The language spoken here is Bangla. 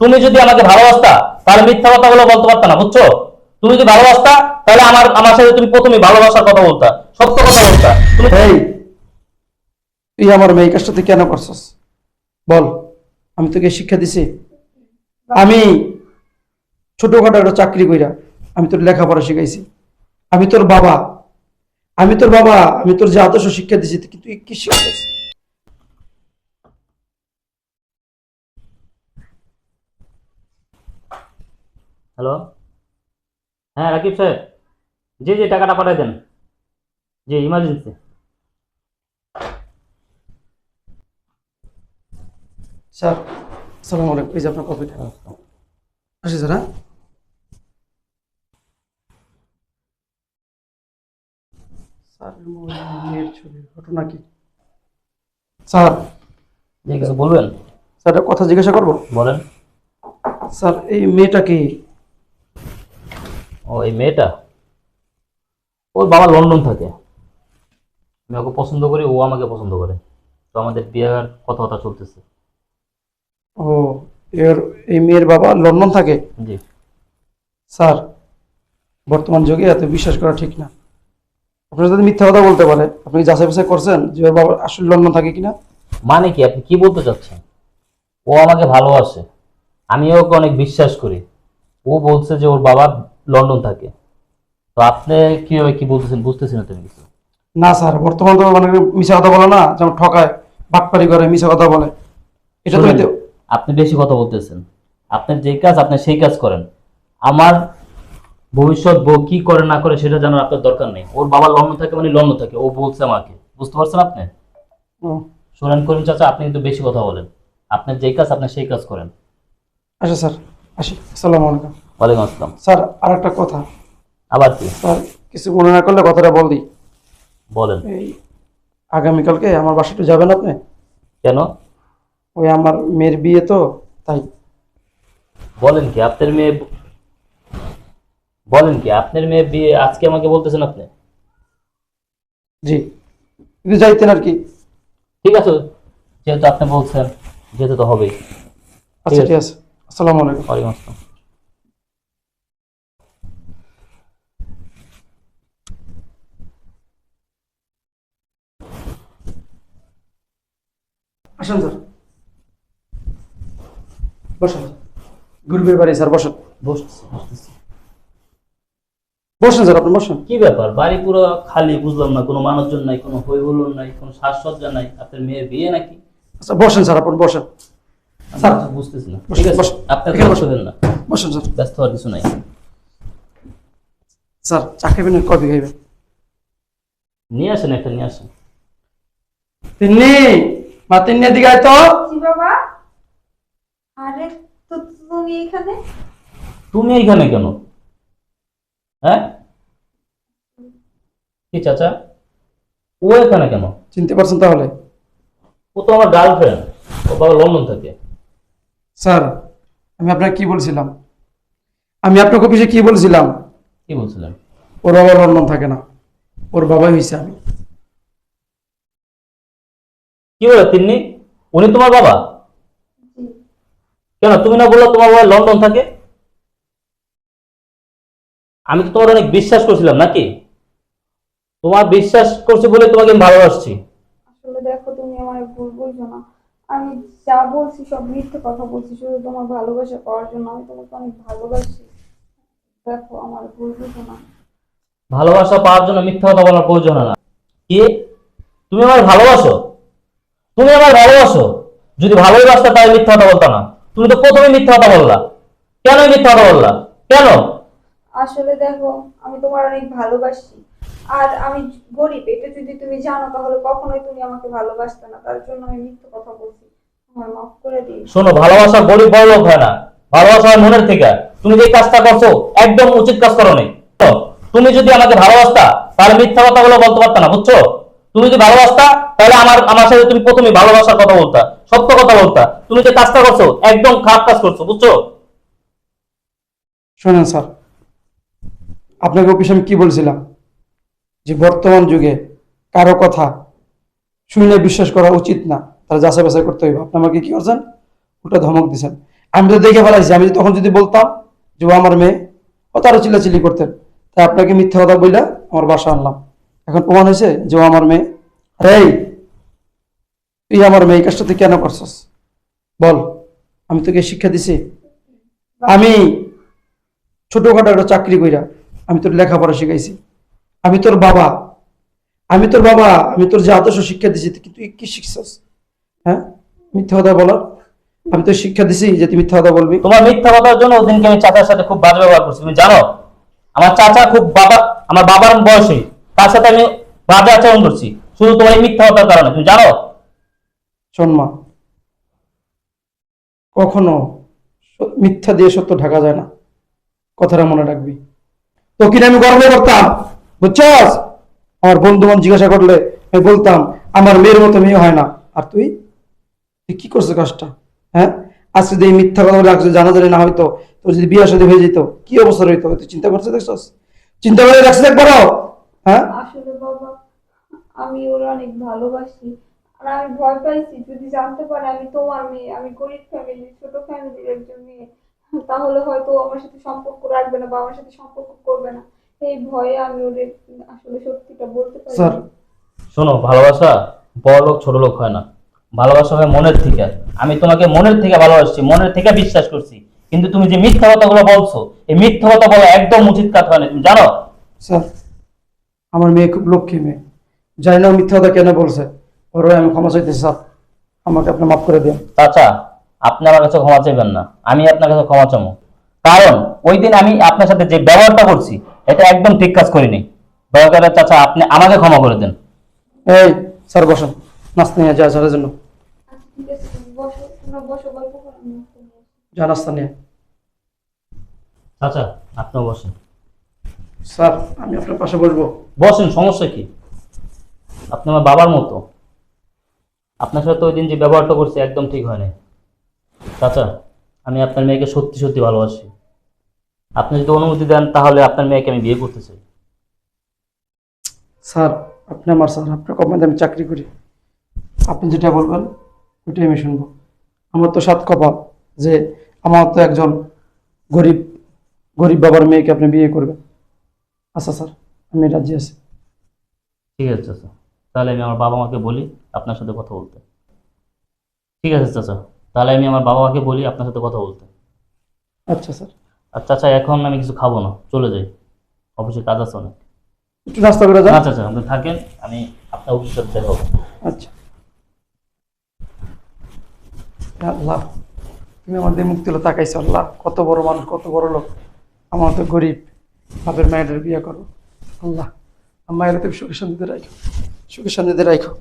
তুমি যদি আমাকে ভালোবাসতা, তাহলে মিথ্যা কথাগুলো বলতে পারতা না, বুঝছ? তুমি যদি ভালোবাসতা, তাহলে আমার আমার সাথে তুমি প্রথমে ভালোবাসার কথা বলতা, সত্য কথা বলতা। তুমি তুই আমার মেয়ে কাজটা তুই কেন করছস? বল, আমি তোকে শিক্ষা দিছি। আমি ছোটখাটো একটা চাকরি কইরা আমি তোর লেখাপড়া শিখাইছি। আমি তোর বাবা, আমি তোর বাবা, আমি তোর যে আদর্শ শিক্ষা দিছি, তুই কি শিখাইছিস হ্যালো হ্যাঁ রাকিব সাহেব জি জি টাকাটা পাঠাই দেন। জি ইমার্জেন্সি স্যার আসসালামু আলাইকুম। এই যে আপনার কপিটা আসি স্যার হ্যাঁ? স্যার মেয়ের ছবি ঘটনা কি? স্যার। জি কিছু বলবেন? স্যার কথা জিজ্ঞাসা করব? বলেন। স্যার এই মেয়েটা কি ও এই মেয়েটা? ওর বাবা লন্ডন থাকে। আমি ওকে পছন্দ করি ও আমাকে পছন্দ করে। তো আমাদের বিয়ের কথাবার্তা চলতেছে। ও এর এই মেয়ের বাবা লন্ডন থাকে? জি। স্যার বর্তমান যুগে এত বিশ্বাস করা ঠিক না। আপনারা যদি মিথ্যা কথা বলতে পারে আপনি যাচাই বাছাই করছেন যে ওর বাবা আসলে লন্ডন থাকে কিনা? মানে কি? আপনি কি বলতে চাচ্ছেন? ও আমাকে ভালোবাসে। আমি ওকে অনেক বিশ্বাস করি। ও বলছে যে ওর বাবা লন্ডন থাকে। তো আপনি কীভাবে কি বলতেছেন? বুঝতেছি না তুমি কিছু? না স্যার বর্তমান তো মানে মিশা কথা বলে না যেমন ঠকায় বাটপারি করে মিশা কথা বলে। এটা তো আপনি বেশি কথা বলতেছেন। আপনার যে কাজ আপনি সেই কাজ করেন। আমার ভবিষ্যৎ বউ কি করে না করে সেটা জানার আপনার দরকার নেই। ওর বাবা লন্ডন থাকে মানে লন্ডন থাকে ও বলছে আমাকে। বুঝতে পারছেন আপনি? সোনান করিম চাচা আপনি কিন্তু বেশি কথা বলেন। আপনার যেই কাজ আপনি সেই কাজ করেন। আচ্ছা স্যার আসি। আসসালামু আলাইকুম। ওয়ালাইকুম আসসালাম। স্যার আর একটা কথা। আবার কি? স্যার কিছু মনে না করলে কথাটা বল দিই বলেন। এই আগামীকালকে আমার বাসাটা যাবেন আপনি? কেন? ওই আমার মেয়ের বিয়ে তো তাই। বলেন কি আপনার মেয়ে বলেন কি আপনার মেয়ে বিয়ে আজকে আমাকে বলতেছেন আপনি? জি। কিন্তু যাইতেন আর কি। ঠিক আছে যেহেতু আপনি বলছেন যেহেতু তো হবেই। আচ্ছা ঠিক ঠিক আছে। আসসালামু আলাইকুম। ওয়ালাইকুম আসসালাম। আসেন স্যার। বসেন। গুরুবের বাড়ি স্যার বসেন। বসতেছি বসেন স্যার আপনি বসেন। কি ব্যাপার? বাড়ি পুরো খালি বুঝলাম না কোনো মানুষজন নাই কোনো হই নাই কোনো সাজসজ্জা নাই আপনার মেয়ের বিয়ে নাকি? আচ্ছা বসেন স্যার আপনি বসেন। স্যার, বুঝতেছি না। ঠিক আছে দেন না। বসেন। স্যার। ব্যস্ত হওয়ার কিছু নাই। স্যার চা খাবেন না কফি খাইবেন। নিয়ে আসেন একটা নিয়ে আসেন। তিন্নি মা তিন্নি এদিকে আয় তো। বাবা। আরে তো তুমি এখানে? তুমি এইখানে কেন? হ্যাঁ? কি চাচা? ও এখানে কেন? চিনতে পারছেন তাহলে। ও তো আমার গার্লফ্রেন্ড ও বাবা লন্ডন থাকে। স্যার আমি আপনাকে কি বলছিলাম? আমি আপনাকে অফিসে কি বলছিলাম? কি বলছিলেন? ওর বাবা লন্ডন থাকে না। ওর বাবাই হয়েছে আমি। কি বলে তিন্নি? উনি তোমার বাবা? কেন তুমি না বলল তোমার বাবা লন্ডন থাকে? আমি তো তোমার অনেক বিশ্বাস করছিলাম নাকি? তোমার বিশ্বাস করছি বলে তোমাকে আমি ভালোবাসছি। আসলে দেখো তুমি আমার ভুল বলছো না। আমি যা বলছি সব মিথ্যে কথা বলছি শুধু তোমার ভালোবাসা পাওয়ার জন্য। আমি তোমাকে অনেক ভালোবাসি। দেখো আমার ভুল বুঝো না। ভালোবাসা পাওয়ার জন্য মিথ্যা কথা বলার প্রয়োজন না। কি? তুমি আমার ভালোবাসো? তুমি আমার ভালোবাসো। যদি ভালোই বাসতে তাহলে মিথ্যা কথা বলতো না। তুমি তো প্রথমে মিথ্যা কথা বললা। কেন মিথ্যা কথা বললা? কেন? আসলে দেখো আমি তোমার অনেক ভালোবাসি। আর আমি গরিব এটা যদি তুমি জানো তাহলে কখনোই তুমি আমাকে ভালোবাসতে না। তার জন্য আমি মিথ্যে কথা বলছি। আমার মাফ করে দিই শোনো ভালোবাসা গরিব বড় লোক হয় না। ভালোবাসা হয় মনের থেকে। তুমি যে কাজটা করছ একদম উচিত কাজ করো তুমি যদি আমাকে ভালোবাসতা তাহলে মিথ্যা কথাগুলো বলতে পারতা না বুঝছ? তুমি যদি ভালোবাসতা, তাহলে আমার আমার সাথে তুমি প্রথমে ভালোবাসার কথা বলতা, সত্য কথা বলতা। তুমি যে কাজটা করছ, একদম খারাপ কাজ করছ, বুঝছ? শোনেন স্যার, আপনাকে অফিসে আমি কি বলছিলাম? যে বর্তমান যুগে কারও কথা শুনে বিশ্বাস করা উচিত না তারা যাচাই বাছাই করতে হইবে। আপনি আমাকে কি করছেন? ওটা ধমক দিছেন। আমি তো দেখে ফেলাইছি, আমি তখন যদি বলতাম যে ও আমার মেয়ে, ও তারও চিল্লাচিল্লি করতেন, তাই আপনাকে মিথ্যা কথা বইলা আমার বাসা আনলাম। এখন প্রমাণ হয়েছে যে ও আমার মেয়ে। আরে তুই আমার মেয়ে কাজটা তুই কেন করছস? বল, আমি তোকে শিক্ষা দিছি। আমি ছোটখাটো একটা চাকরি কইরা আমি তোর লেখাপড়া শিখাইছি। আমি তোর বাবা। আমি তোর বাবা, আমি তোর যে আদর্শ শিক্ষা দিছি, তুই কি শিখছস? হ্যাঁ? মিথ্যা কথা বলার আমি তো শিক্ষা দিছি যে তুমি মিথ্যা কথা বলবি। তোমার মিথ্যা কথার জন্য ওদিনকে আমি চাচার সাথে খুব বাজে ব্যবহার করছি, তুমি জানো? আমার চাচা খুব বাবা আমার বাবার বয়সী। তার সাথে আমি বাজে আচরণ করছি। শুধু তোমার এই মিথ্যা কথার কারণে। তুমি জানো? শোন মা, কখনো মিথ্যা দিয়ে সত্য ঢাকা যায় না। কথাটা মনে রাখবি। তো কিনা আমি গর্ব করতাম? বুঝছস? আমার বন্ধু বান্ধব জিজ্ঞাসা করলে আমি বলতাম, আমার মেয়ের মতো মেয়ে হয় না। আর তুই? তুই কি করছিস কাজটা? হ্যাঁ? আজকে যদি এই মিথ্যা কথা আজকে জানা জানি না হয়তো তোর যদি বিয়ে সাথে হয়ে যেত, কি অবস্থা হইতো তুই চিন্তা করছিস, দেখছস? চিন্তা করে রাখছিস একবারও? হ্যাঁ? আসলে বাবা আমি ওর অনেক ভালোবাসি। আর আমি ভয় পাইছি যদি জানতে পারে আমি তোমার মেয়ে আমি গরিব ফ্যামিলি ছোট ফ্যামিলির একজন মেয়ে তাহলে হয়তো ও আমার সাথে সম্পর্ক রাখবে না বা আমার সাথে সম্পর্ক করবে না। এই ভয়ে আমি ওদের আসলে সত্যিটা বলতে পারি স্যার। শোনো ভালোবাসা বড় লোক ছোট লোক হয় না। ভালোবাসা হয় মনের থেকে। আমি তোমাকে মনের থেকে ভালোবাসছি মনের থেকে বিশ্বাস করছি। কিন্তু তুমি যে মিথ্যা কথাগুলো বলছো এই মিথ্যা কথা বলা একদম উচিত কাজ হয় না। তুমি জানো? স্যার। আমার মেয়ে খুব লক্ষ্মী মেয়ে। জানি না ও মিথ্যা কথা কেন বলছে। ওর আমি ক্ষমা চাইতেছি স্যার। আমাকে আপনি মাফ করে দিন। চাচা আপনি আমার কাছে ক্ষমা চাইবেন না। আমি আপনার কাছে ক্ষমা চাবো। কারণ ওই দিন আমি আপনার সাথে যে ব্যবহারটা করছি এটা একদম ঠিক কাজ করিনি। দয়া করে চাচা আপনি আমাকে ক্ষমা করে দেন। এই স্যার বসেন। নাস্তা নিয়ে যায় স্যারের জন্য। যা নাস্তা নিয়ে। চাচা আপনিও বসেন। স্যার আমি আপনার পাশে বসবো। বসেন সমস্যা কি? আপনি আমার বাবার মতো। আপনার সাথে ওই দিন যে ব্যবহারটা করছি একদম ঠিক হয় নাই। চাচা আমি আপনার মেয়েকে সত্যি সত্যি ভালোবাসি। আপনি যদি অনুমতি দেন তাহলে আপনার মেয়েকে আমি বিয়ে করতে চাই। স্যার আপনি আমার স্যার আপনার কোম্পানিতে আমি চাকরি করি। আপনি যেটা বলবেন ওইটাই আমি শুনব। আমার তো সাত কপাল যে আমার তো একজন গরিব গরিব বাবার মেয়েকে আপনি বিয়ে করবেন। আচ্ছা স্যার আমি রাজি আছি। ঠিক আছে চাচা তাহলে আমি আমার বাবা মাকে বলি আপনার সাথে কথা বলতে। ঠিক আছে চাচা তাহলে আমি আমার বাবা মাকে বলি আপনার সাথে কথা বলতে। আচ্ছা স্যার। আর চাচা এখন আমি কিছু খাব না চলে যাই। অফিসে কাজ আছে অনেক। একটু রাস্তা করে যান। আচ্ছা চাচা আপনি থাকেন আমি আপনার অফিসের সাথে দেখা হব। আচ্ছা। আল্লাহ তুমি আমাদের মুখ তুলে তাকাইছো আল্লাহ কত বড় মানুষ কত বড় লোক। আমার তো গরিব। বাপের মায়ের বিয়ে করো। আল্লাহ আমার তুমি সুখে শান্তিতে রাখো সুখে শান্তিতে রাখো